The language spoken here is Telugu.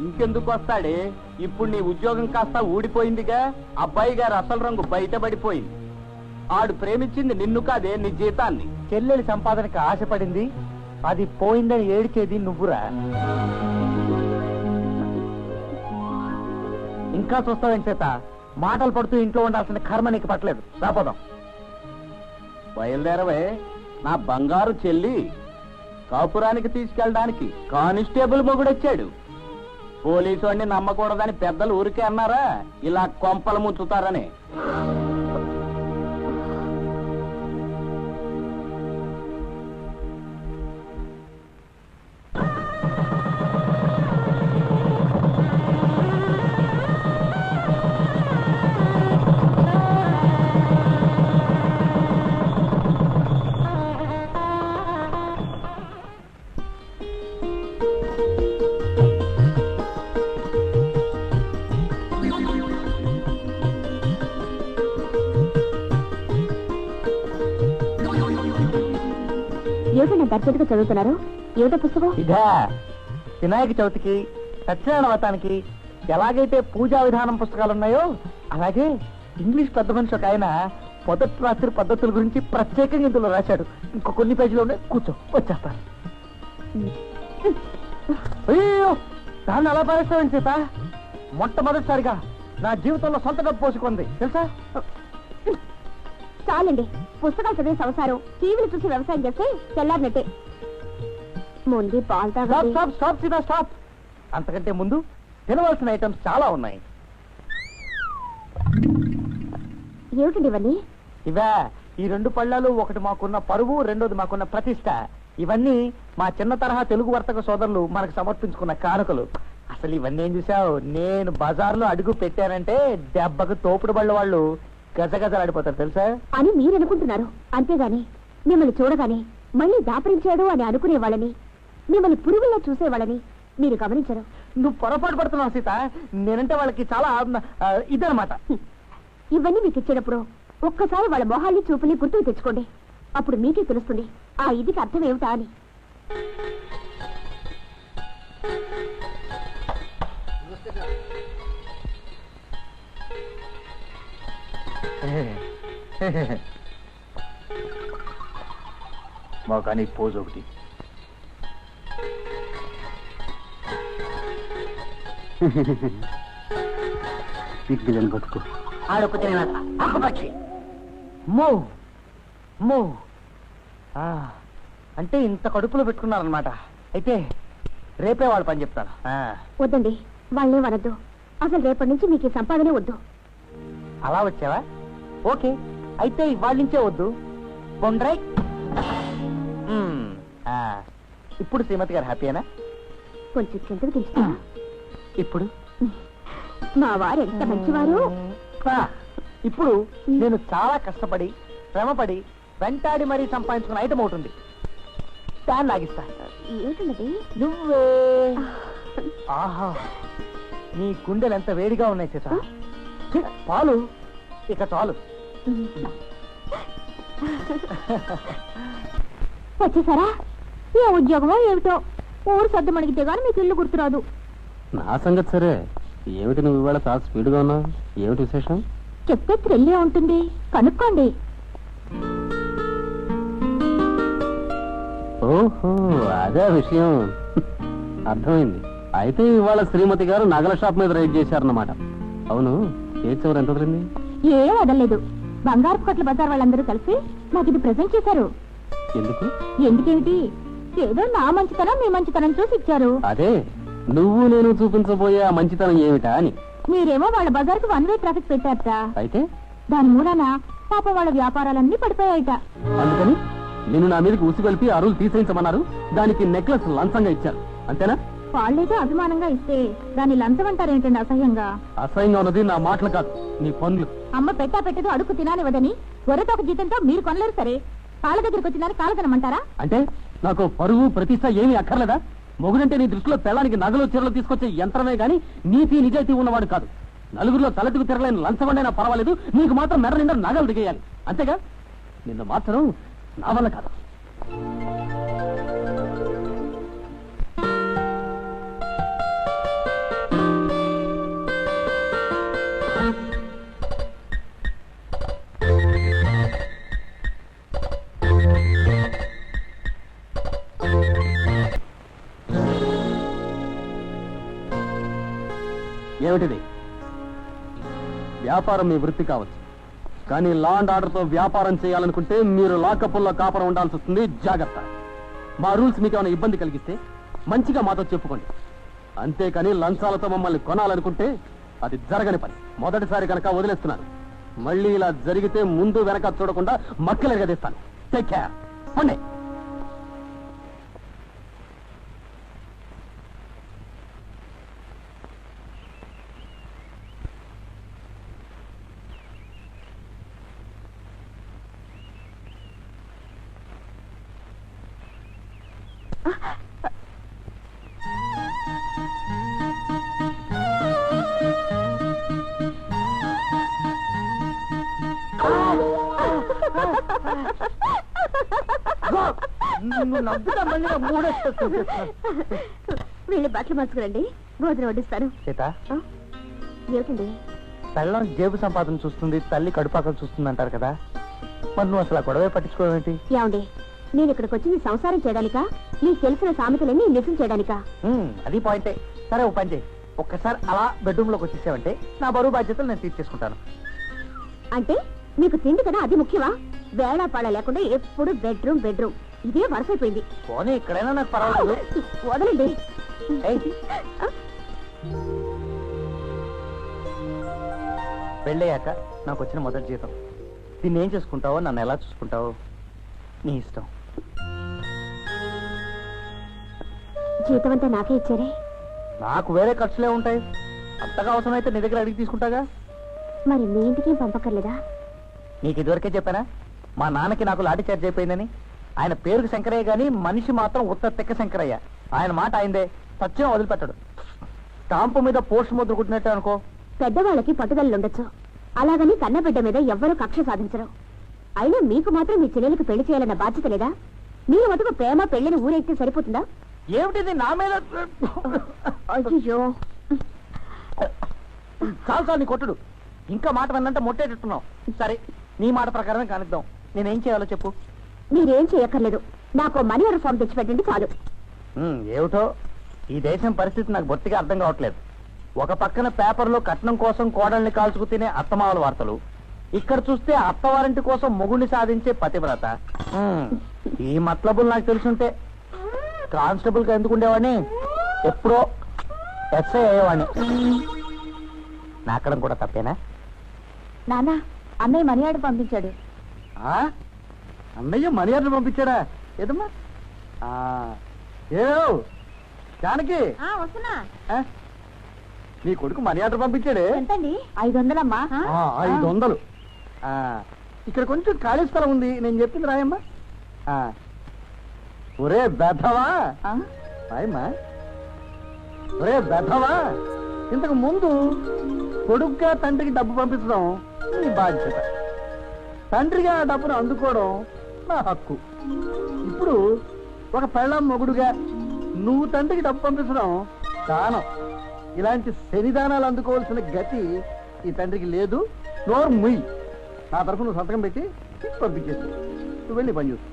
ఇంకెందుకు వస్తాడే? ఇప్పుడు నీ ఉద్యోగం కాస్త ఊడిపోయిందిగా. అబ్బాయి గారు అసలు రంగు బయటపడిపోయింది. ఆడు ప్రేమించింది నిన్ను కాదే నీ జీతాన్ని. చెల్లెలి సంపాదనకి ఆశపడింది. అది పోయిందని ఏడిచేది నువ్వురా. ఇంకా చూస్తావేం చేత మాటలు పడుతూ ఇంట్లో ఉండాల్సిన కర్మ నీకు పట్టలేదు. రాపోదాం బయలుదేరవే. నా బంగారు చెల్లి. కాపురానికి తీసుకెళ్ళడానికి కానిస్టేబుల్ మొగుడొచ్చాడు. పోలీసు వాడిని నమ్మకూడదని పెద్దలు ఊరికే అన్నారా? ఇలా కొంపలు ముంచుతారని. ఏమిటండి అర్జెంటుగా చదువుతున్నారు? పుస్తకం? ఇదా వినాయక చవితికి సత్యనారాయణ వ్రతానికి ఎలాగైతే పూజా విధానం పుస్తకాలు ఉన్నాయో అలాగే ఇంగ్లీష్ పెద్ద మనిషి ఒక ఆయన మొదటి రాత్రి పద్ధతుల గురించి ప్రత్యేకంగా ఇందులో రాశాడు. ఇంకో కొన్ని పేజీలోనే కూర్చో వచ్చేస్తాను అయ్యో దాన్ని అలా పారేస్తామని చేత మొట్టమొదటిసారిగా నా జీవితంలో సొంత డబ్బు పోసుకుంది తెలుసా? చాలండి. పుస్తకాలు చదివే సంసారం టీవీలు చూసి వ్యవసాయం చేస్తే తెల్లారినట్టే. ముందు పాలు స్టాప్ తాగండి. స్టాప్ స్టాప్ సీదా స్టాప్. అంతకంటే ముందు తినవలసిన ఐటమ్స్ చాలా ఉన్నాయి. ఏమిటండి ఇవన్నీ? ఇవే ఈ రెండు పళ్ళాలు ఒకటి మాకున్న పరువు రెండోది మాకున్న ప్రతిష్ట. ఇవన్నీ మా చిన్న తరహా తెలుగు వర్తక సోదరులు మనకు సమర్పించుకున్న కానుకలు. అసలు ఇవన్నీ ఏం చూసావు నేను బజార్లో అడుగు పెట్టానంటే దెబ్బకు తోపుడు బళ్ళ వాళ్ళు గజగజలాడిపోతారు తెలుసా? అని మీరు అనుకుంటున్నారు అంతేగాని మిమ్మల్ని చూడగానే మళ్ళీ దాపరించాడు అని అనుకునే వాళ్ళని మిమ్మల్ని పురుగుల్లో చూసేవాళ్ళని మీరు గమనించరు. నువ్వు పొరపాటు పడుతున్నావు సీత. నేనంటే వాళ్ళకి చాలా ఆ, ఇదనమాట. ఇవన్నీ మీకు ఇచ్చేటప్పుడు ఒక్కసారి వాళ్ళ మొహాల్ని చూపుని గుర్తుకు తెచ్చుకోండి. అప్పుడు మీకే తెలుస్తుంది ఆ ఇదికి అర్థం ఏమిటా అని. కానీ పోజ్ ఒకటి. బతుకు మో మో అంటే ఇంత కడుపులో పెట్టుకున్నారనమాట అయితే రేపే వాళ్ళ పని చెప్తాను. ఆ, వద్దండి వాళ్ళే వనద్దు అసలు రేపటి నుంచి మీకు సంపాదనే వద్దు. అలా వచ్చావా? ఓకే అయితే ఇవాళ నుంచే వద్దు బొండ్రై ఆ, ఇప్పుడు శ్రీమతి గారు హ్యాపీయేనా కొంచెం కిందకు ఇప్పుడు? మా వారు ఎంత మంచివారు? ఇప్పుడు నేను చాలా కష్టపడి శ్రమపడి వెంటాడి మరీ సంపాదించుకున్న ఐటమ్ ఒకటి ఉంది. దాన్ని లాగిస్తా. ఏమిటన్నది నువ్వే. ఆహా నీ గుండెలు ఎంత వేడిగా ఉన్నాయి చేత పాలు. ఇక చాలు. వచ్చేసారా? ఏ ఉద్యోగమో ఏమిటో? ఊరు సర్దు మణిగితే గాని మీకు ఇల్లు గుర్తురాదు. నా సంగతి సరే. ఏమిటి నువ్వు ఇవాళ చాలా స్పీడ్గా ఉన్నావు ఏమిటి విశేషం? చెప్తే థ్రిల్లే ఉంటుంది. కనుక్కోండి. ఓహో అదే విషయం. అర్థమైంది. అయితే ఇవాళ శ్రీమతి గారు నగల షాప్ మీద రైడ్ చేశారన్నమాట. అవును ఏ చివరి ఎంత వదిలింది? ఏం వదలలేదు. బంగారు కొట్ల బజార్ వాళ్ళందరూ కలిసి నాకు ఇది ప్రజెంట్ చేశారు. ఎందుకు? ఎందుకేమిటి? ఏదో నా మంచితనం మీ మంచితనం చూసి ఇచ్చారు. అదే నువ్వు నేను చూపించబోయే ఆ మంచితనం ఏమిటా అని. మీరేమో వాళ్ళ బజార్కి వన్ వే ట్రాఫిక్ పెట్టారట. అయితే? దాని మూలాన పాప వాళ్ళ వ్యాపారాలన్నీ పడిపోయాయట. అందుకని నిన్ను నా మీదకి ఉసిగొల్పి అరువులు తీసేయించమన్నారు. దానికి నెక్లెస్ లంచంగా ఇచ్చారు. అంతేనా? వాళ్ళేదో అభిమానంగా ఇస్తే దాన్ని లంచం అంటారేంటండి అసహ్యంగా? అసహ్యంగా ఉన్నది నా మాటలు కాదు నీ పనులు. అమ్మ పెట్టా పెట్టదు అడుగు తినానివ్వదని గొర్రెతోక జీతంతో మీరు కొనలేరు సరే. కాళ్ళ దగ్గరికి వచ్చిందని కాలు కనమంటారా? అంటే నాకు పరువు ప్రతిష్ట ఏమీ అక్కర్లేదా? మొగుడంటే నీ దృష్టిలో పెళ్ళానికి నగలు చీరలు తీసుకొచ్చే యంత్రమే గాని నీతి నిజాయితీ ఉన్నవాడు కాదు. నలుగురిలో తలెత్తుకు తిరగలేని లంచమండైనా పర్వాలేదు నీకు మాత్రం మెడ నిండా నగలు దిగేయాలి. అంతేగా? నిన్ను మాత్రం నా వల్ల కాదు. ఏమిటిది? వ్యాపారం మీ వృత్తి కావచ్చు. కానీ లా అండ్ ఆర్డర్తో వ్యాపారం చేయాలనుకుంటే మీరు లాకపుల్లో కాపురం ఉండాల్సి వస్తుంది. జాగ్రత్త. మా రూల్స్ మీకు ఏమైనా ఇబ్బంది కలిగిస్తే మంచిగా మాతో చెప్పుకోండి. అంతేకాని లంచాలతో మమ్మల్ని కొనాలనుకుంటే అది జరగని పని. మొదటిసారి కనుక వదిలేస్తున్నాను. మళ్ళీ ఇలా జరిగితే ముందు వెనక చూడకుండా మక్కలు ఎరగదీస్తాను టేక్ కేర్ పండే. వీళ్ళు బట్టలు మార్చుకురండి. భోజనం వడ్డిస్తాను సీత? ఏమిటండి? పెళ్ళం జేబు సంపాదన చూస్తుంది తల్లి కడుపాకలు చూస్తుంది అంటారు కదా. మరి నువ్వు అసలు గొడవే పట్టించుకోవడం ఏంటి ఏమండి నేను ఇక్కడికి వచ్చింది సంసారం చేయడానికా? మీకు తెలిసిన సామెతలన్నీ నిజం చేయడానికా? అది పాయింటే. సరే ఓ పని చేయి. ఒక్కసారి అలా బెడ్రూమ్లోకి వచ్చేసావంటే నా బరువు బాధ్యతలు నేను తీర్చేసుకుంటాను. అంటే మీకు తిండి కదా అది ముఖ్యమా? వేళ పాడ లేకుండా ఎప్పుడు బెడ్రూమ్ బెడ్రూమ్. ఇదే వరుస అయిపోయింది పోనీ ఇక్కడైనా నాకు పర్వాలేదు. వదలండి. పెళ్ళయ్యాక నాకు వచ్చిన మొదటి జీతం. దీన్ని ఏం చేసుకుంటావో నన్ను ఎలా చూసుకుంటావో నీ ఇష్టం. జీతం అంతా నాకే ఇచ్చారే? నాకు వేరే ఖర్చులే ఉంటాయి. అంతగా అవసరమైతే నీ దగ్గర అడిగి తీసుకుంటాగా? మరి మీ ఇంటికి పంపక్కర్లేదా? నీకు ఇదివరకే చెప్పానా? మా నాన్నకి నాకు లాఠీ చార్జ్ అయిపోయిందని. ఆయన పేరుకి శంకరయ్య గాని మనిషి మాత్రం ఉత్త తెక్క శంకరయ్య. ఆయన మాట అయిందే సత్యం వదిలిపెట్టాడు. స్టాంపు మీద పోస్ట్ ముద్ర కుట్టినట్టే అనుకో. పెద్దవాళ్ళకి పట్టుదలలు ఉండొచ్చు. అలాగని కన్నబిడ్డ మీద ఎవ్వరూ కక్ష సాధించరు. అయినా మీకు మాత్రం మీ చెల్లెలకు పెళ్ళి చేయాలన్న బాధ్యత లేదా? మీరు మటుకు ప్రేమ పెళ్ళిని ఊరెక్కితే సరిపోతుందా? ఏమిటిది నా మీద? అయ్యో చాలు చాలు నీ కొట్టుడు. ఇంకా మాట విన్నంటే మొట్టేటట్టున్నావు సరే నీ మాట ప్రకారమే కానిద్దాం. నేనేం చేయాలో చెప్పు. మీరేం చేయక్కర్లేదు. నాకు మనీ ఆర్డర్ ఫామ్ తెచ్చిపెట్టండి చాలు. ఏమిటో? ఈ దేశం పరిస్థితి నాకు బొత్తిగా అర్థం కావట్లేదు. ఒక పక్కన పేపర్లో కట్నం కోసం కోడల్ని కాల్చుకు తినే అత్తమావల వార్తలు. ఇక్కడ చూస్తే అత్తవారింటి కోసం మొగుడిని సాధించే పతివ్రత. ఈ మతలబులు నాకు తెలుసుంటే కానిస్టేబుల్గా ఎందుకు ఉండేవాడిని? ఎప్పుడో ఎస్ఐ అయ్యేవాడిని. నాకడం కూడా తప్పేనా? నాన్న అన్నయ్య మనీ ఆర్డర్ పంపించాడు. ఆ? అన్నయ్య మనీ ఆర్డర్ పంపించాడా? ఏదమ్మా? ఆ, ఏవ్, జానకి. వస్తున్నా. ఆ? నీ కొడుకు మనీ ఆర్డర్ పంపించాడే? ఎంతండి? ఐదు వందలమ్మా ఆ, ఐదు వందలు ఆ, ఇక్కడ కొంచెం ఖాళీ స్థలం ఉంది. నేను చెప్పింది రాయమ్మా. ఆ. ఒరే బెధవా. రాయమ్మా ఒరే బెధవా. ఇంతకు ముందు కొడుకుగా తండ్రికి డబ్బు పంపించడం నీ బాధ్యత. తండ్రిగా ఆ డబ్బును అందుకోవడం నా హక్కు. ఇప్పుడు ఒక పెళ్ళం మొగుడుగా నువ్వు తండ్రికి డబ్బు పంపించడం దానం. ఇలాంటి శనిదానాలు అందుకోవాల్సిన గతి ఈ తండ్రికి లేదు. నోరు ముయ్యి నా తరఫు నువ్వు సంతకం పెట్టి పంపించేసి. నువ్వు వెళ్ళి పని చూసు